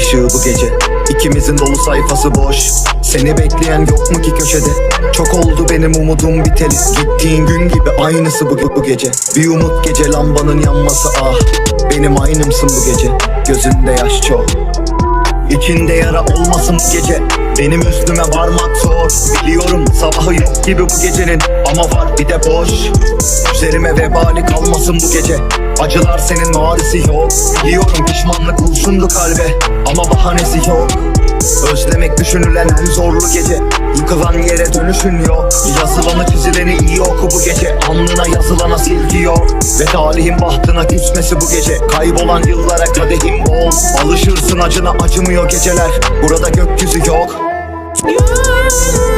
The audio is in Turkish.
ışığı bu gece. İkimizin dolu sayfası boş. Seni bekleyen yok mu ki köşede? Çok oldu benim umudum biteli. Gittiğin gün gibi aynısı bu, bu gece. Bir umut gece lambanın yanması ah. Benim aynımsın bu gece. Gözünde yaş çok İçinde yara olmasın bu gece. Benim üstüme varmak zor. Biliyorum sabahı yok gibi bu gecenin. Ama var bir de boş. Üzerime vebali kalmasın bu gece. Acılar senin marisi yok. Biliyorum pişmanlık kurşundu kalbe. Ama bahanesi yok. Özlemek düşünülen en zorlu gece. Yıkılan yere dönüşün yok Yazılanı çizileni iyi oku bu gece. Alnına yazılana silgi yok Ve talihin bahtına küsmesi bu gece. Kaybolan yıllara kadehim bol. Alışırsın acına acımıyor geceler. Burada gökyüzü yok. Gülüm